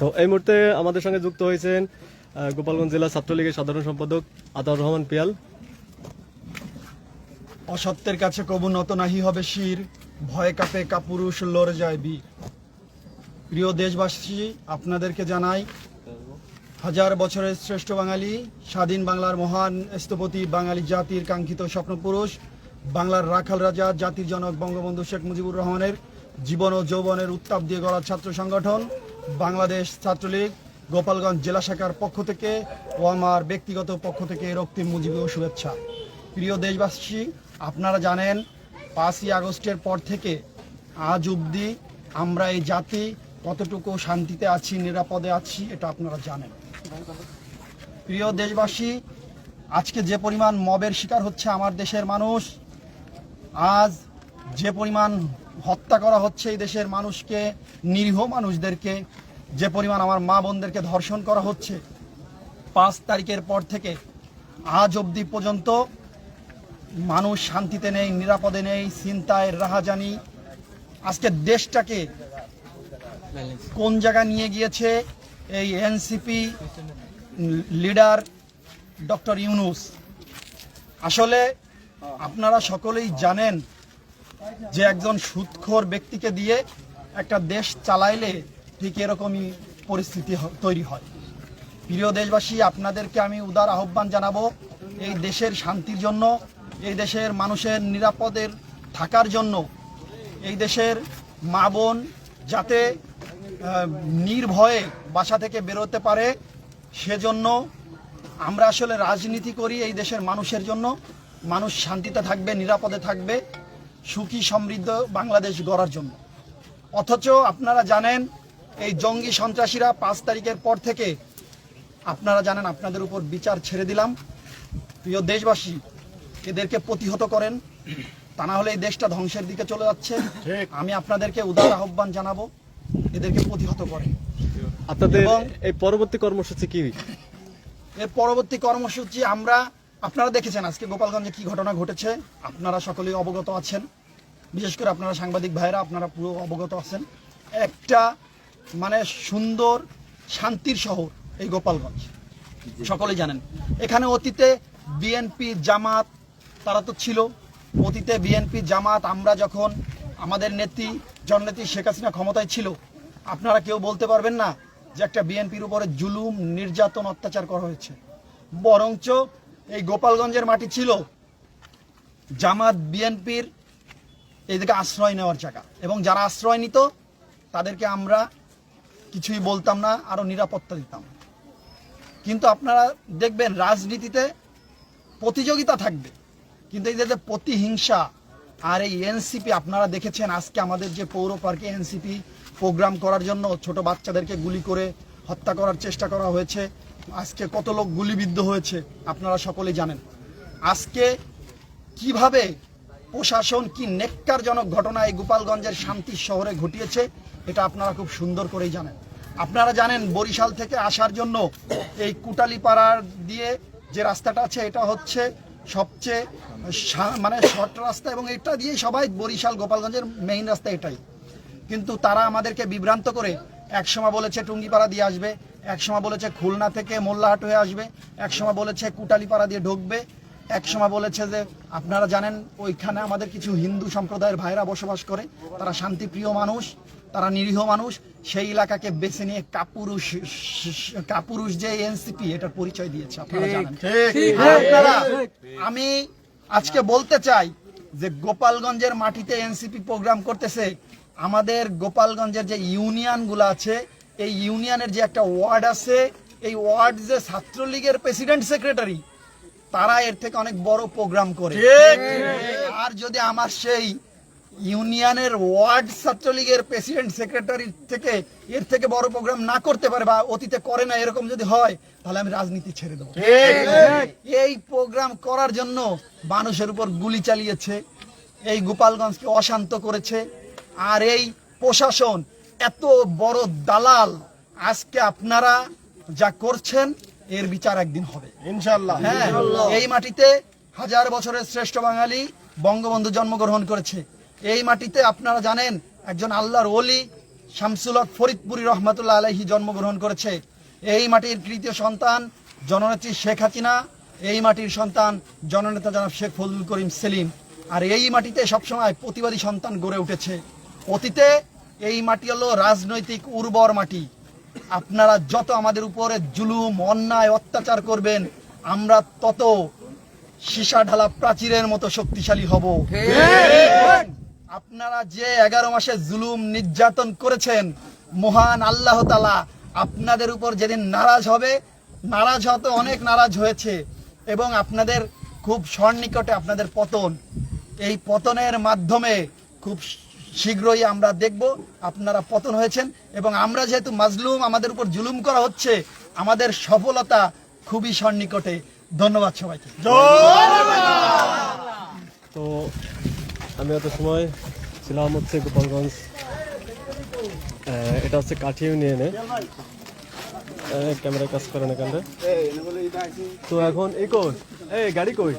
তো এই মুহূর্তে আমাদের সঙ্গে যুক্ত হয়েছেন গোপালগঞ্জ জেলা ছাত্রলীগের সাধারণ সম্পাদক আতাউর রহমান পিয়াল। অসত্যের কাছে কবু নত নাহি হবে শির, ভয়ে কাপে কাপুরুষ লড়ে যায় বীর। প্রিয় দেশবাসী, আপনাদেরকে জানাই, হাজার বছরের শ্রেষ্ঠ বাঙালি, স্বাধীন বাংলার মহান স্থপতি, বাঙালি জাতির কাঙ্ক্ষিত স্বপ্নপুরুষ, বাংলার রাখাল রাজা, জাতির জনক বঙ্গবন্ধু শেখ মুজিবুর রহমানের জীবন ও যৌবনের উত্তাপ দিয়ে গড়া ছাত্র সংগঠন। বাংলাদেশ ছাত্রলীগ গোপালগঞ্জ জেলা শাখার পক্ষ থেকে ও আমার ব্যক্তিগত পক্ষ থেকে রক্তিম মুজিবীয় শুভেচ্ছা। প্রিয় দেশবাসী, আপনারা জানেন, পাঁচই আগস্টের পর থেকে আজ অবধি আমরা এই জাতি কতটুকু শান্তিতে আছি, নিরাপদে আছি, এটা আপনারা জানেন। প্রিয় দেশবাসী, আজকে যে পরিমাণ মবের শিকার হচ্ছে আমার দেশের মানুষ, আজ যে পরিমাণ হত্যা করা হচ্ছে এই দেশের মানুষকে, নিরীহ মানুষদেরকে, যে পরিমাণ আমার মা বোনদেরকে ধর্ষণ করা হচ্ছে, পাঁচ তারিখের পর থেকে আজ অবধি পর্যন্ত মানুষ শান্তিতে নেই, নিরাপদে নেই, চিন্তায় রাহাজানি। আজকে দেশটাকে কোন জায়গায় নিয়ে গিয়েছে এই এনসিপি লিডার ডক্টর ইউনুস? আসলে আপনারা সকলেই জানেন যে একজন সুদখোর ব্যক্তিকে দিয়ে একটা দেশ চালাইলে ঠিক এরকমই পরিস্থিতি তৈরি হয়। প্রিয় দেশবাসী, আপনাদেরকে আমি উদার আহ্বান জানাব, এই দেশের শান্তির জন্য, এই দেশের মানুষের নিরাপদের থাকার জন্য, এই দেশের মা বোন যাতে নির্ভয়ে বাসা থেকে বেরোতে পারে, সেজন্য আমরা আসলে রাজনীতি করি এই দেশের মানুষের জন্য। মানুষ শান্তিতে থাকবে, নিরাপদে থাকবে। সুখী সমৃদ্ধ বাংলাদেশ গড়ার জন্য। অথচ আপনারা জানেন এই জঙ্গি সন্ত্রাসীরা পাঁচ তারিখের পর থেকে আপনারা জানেন আপনাদের উপর বিচার ছেড়ে দিলাম। প্রিয় দেশবাসী এদেরকে প্রতিহত করেন তা না হলে এই দেশটা ধ্বংসের দিকে চলে যাচ্ছে। আমি আপনাদেরকে উদার আহ্বান জানাব এদেরকে প্রতিহত করেন। আপনাদের এই পরবর্তী কর্মসূচি কি এর পরবর্তী কর্মসূচি আমরা আপনারা দেখেছেন আজকে গোপালগঞ্জে কি ঘটনা ঘটেছে? আপনারা সকলেই অবগত আছেন। বিশেষ করে আপনারা সাংবাদিক ভাইরা আপনারা পুরো অবগত আছেন। একটা মানে সুন্দর, শান্তির শহর এই গোপালগঞ্জ। সকলেই জানেন। এখানে অতীতে বিএনপি জামাত, তারা তো ছিল। অতীতে বিএনপি জামাত, আমরা যখন আমাদের নেত্রী, জননেত্রী শেখ হাসিনা ক্ষমতায় ছিল, আপনারা কেউ বলতে পারবেন না যে একটা বিএনপির উপরে জুলুম, নির্যাতন, অত্যাচার করা হয়েছে। বরঞ্চ এই গোপালগঞ্জের মাটি ছিল জামাত, বিএনপির এদিকে আশ্রয় নেওয়ার জায়গা। এবং যারা আশ্রয় নিত, তাদেরকে আমরা কিছুই বলতাম না, আরও নিরাপত্তা দিতাম। কিন্তু আপনারা দেখবেন রাজনীতিতে প্রতিযোগিতা থাকবে। কিন্তু এই যে প্রতিহিংসা আর এই এনসিপি, আপনারা দেখেছেন আজকে আমাদের যে পৌর পার্কে এনসিপি প্রোগ্রাম করার জন্য ছোট বাচ্চাদেরকে গুলি করে হত্যা করার চেষ্টা করা হয়েছে। আজকে কত লোক গুলিবিদ্ধ হয়েছে, আপনারা সকলে জানেন। আজকে কীভাবে প্রশাসন কি নেককারজনক ঘটনা এই গোপালগঞ্জের শান্তি শহরে ঘটিয়েছে, এটা আপনারা খুব সুন্দর করেই জানেন। আপনারা জানেন বরিশাল থেকে আসার জন্য এই কুটালিপাড়ার দিয়ে যে রাস্তাটা আছে, এটা হচ্ছে সবচেয়ে মানে শর্ট রাস্তা এবং এটা দিয়ে সবাই বরিশাল, গোপালগঞ্জের মেইন রাস্তা এটাই। কিন্তু তারা আমাদেরকে বিভ্রান্ত করে এক সময় বলেছে, টুঙ্গিপাড়া দিয়ে আসবে। এক সময় বলেছে খুলনা থেকে মোল্লাহাট হয়ে আসবে এক সময় বলেছে কুটালিপাড়া দিয়ে ঢুকবে এক সময় বলেছে যে আপনারা জানেন ওইখানে আমাদের কিছু হিন্দু সম্প্রদায়ের ভাইরা বসবাস করে তারা শান্তিপ্রিয় মানুষ তারা নিরীহ মানুষ সেই এলাকাকে বেছে নিয়ে কাপুরুষ কাপুরুষ যে এনসিপি এটার পরিচয় দিয়েছে আপনারা জানেন। আমি আজকে বলতে চাই যে গোপালগঞ্জের মাটিতে এনসিপি প্রোগ্রাম করতেছে আমাদের গোপালগঞ্জের যে ইউনিয়নগুলো আছে এই ইউনিয়নের যে একটা ওয়ার্ড আছে এই ওয়ার্ড যে ছাত্রলীগের প্রেসিডেন্ট সেক্রেটারি তারা এর থেকে অনেক বড় প্রোগ্রাম করে। আর যদি আমার সেই ইউনিয়নের ওয়ার্ড ছাত্রলীগের প্রেসিডেন্ট সেক্রেটারি থেকে এর থেকে বড় প্রোগ্রাম না করতে পারে বা অতীতে করে না এরকম যদি হয় তাহলে আমি রাজনীতি ছেড়ে দেবো। এই প্রোগ্রাম করার জন্য মানুষের উপর গুলি চালিয়েছে এই গোপালগঞ্জকে অশান্ত করেছে আর এই প্রশাসন এত বড় দালাল আজকে আপনারা যা করছেন এর বিচার একদিন হবে। ইনশাল্লাহ হ্যাঁ এই মাটিতে হাজার বছরের শ্রেষ্ঠ বাঙালি বঙ্গবন্ধু জন্মগ্রহণ করেছে। এই মাটিতে আপনারা জানেন একজন আল্লাহর ওলি শামসুল হক ফরিদপুরি রহমাতুল্লাহ আলাইহি জন্মগ্রহণ করেছে। এই মাটির তৃতীয় সন্তান জননেত্রী শেখ হাসিনা এই মাটির সন্তান জননেতা জনাব শেখ ফজলুল করিম সেলিম। আর এই মাটিতে সবসময় প্রতিবাদী সন্তান গড়ে উঠেছে। অতীতে এই মাটি হলো রাজনৈতিক উর্বর মাটি। আপনারা যত আমাদের উপরে জুলুম, অন্যায়, অত্যাচার করবেন, আমরা তত সীসা ঢালা প্রাচীরের মতো শক্তিশালী হব। আপনারা যে এগারো মাসে জুলুম নির্যাতন করেছেন, মহান আল্লাহ তালা আপনাদের উপর যেদিন নারাজ হবে, নারাজ হতে অনেক নারাজ হয়েছে, এবং আপনাদের খুব সন্নিকটে আপনাদের পতন। এই পতনের মাধ্যমে খুব শীঘ্রই আমরা দেখব আপনারা পতন হয়েছেন এবং আমরা যেহেতু মাজলুম, আমাদের উপর জুলুম করা হচ্ছে, আমাদের সফলতা খুবই সন্নিকটে। ধন্যবাদ সবাইকে। তো আমি এত সময় ছিলাম হচ্ছে গোপালগঞ্জ। এটা হচ্ছে কাঠি ইউনিয়নে ক্যামেরা কাজ করে না তো এখন এই কই? এই গাড়ি কই?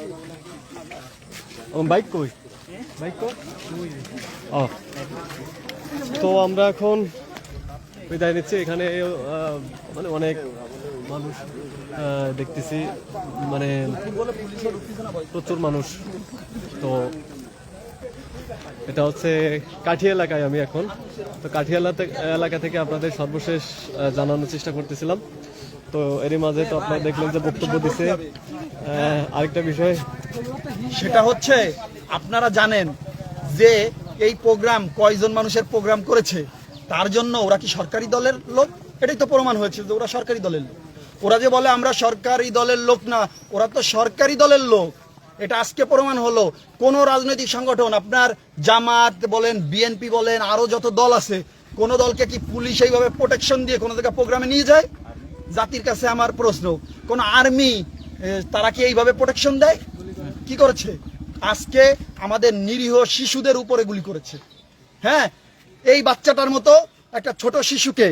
বাইক কই? তো আমরা এখন বিদায় নিচ্ছি। এখানে মানে অনেক মানুষ দেখতেছি। মানে প্রচুর মানুষ। তো এটা হচ্ছে কাঠি এলাকায় আমি এখন। তো কাঠি এলাকা থেকে আপনাদের সর্বশেষ জানানোর চেষ্টা করতেছিলাম। তো এরই মাঝে তো আপনারা দেখলেন যে বক্তব্য দিছে। আরেকটা বিষয়। সেটা হচ্ছে আপনারা জানেন যে এই প্রোগ্রাম কয়জন মানুষের প্রোগ্রাম করেছে? তার জন্য ওরা কি সরকারি দলের লোক? এটাই তো প্রমাণ হয়েছে যে ওরা সরকারি দলের লোক। ওরা যে বলে আমরা সরকারি দলের লোক না, ওরা তো সরকারি দলের লোক। এটা আজকে প্রমাণ হলো। কোন রাজনৈতিক সংগঠন, আপনার জামাত বলেন বিএনপি বলেন, আরও যত দল আছে, কোন দলকে কি পুলিশ এইভাবে প্রোটেকশন দিয়ে কোনো জায়গায় প্রোগ্রামে নিয়ে যায়? জাতির কাছে আমার প্রশ্ন। কোন আর্মি তারা কি এইভাবে প্রোটেকশন দেয়? কি করেছে? আজকে আমাদের নিরীহ শিশুদের উপরে গুলি করেছে। হ্যাঁ? এই বাচ্চাটার মতো একটা ছোট শিশুকে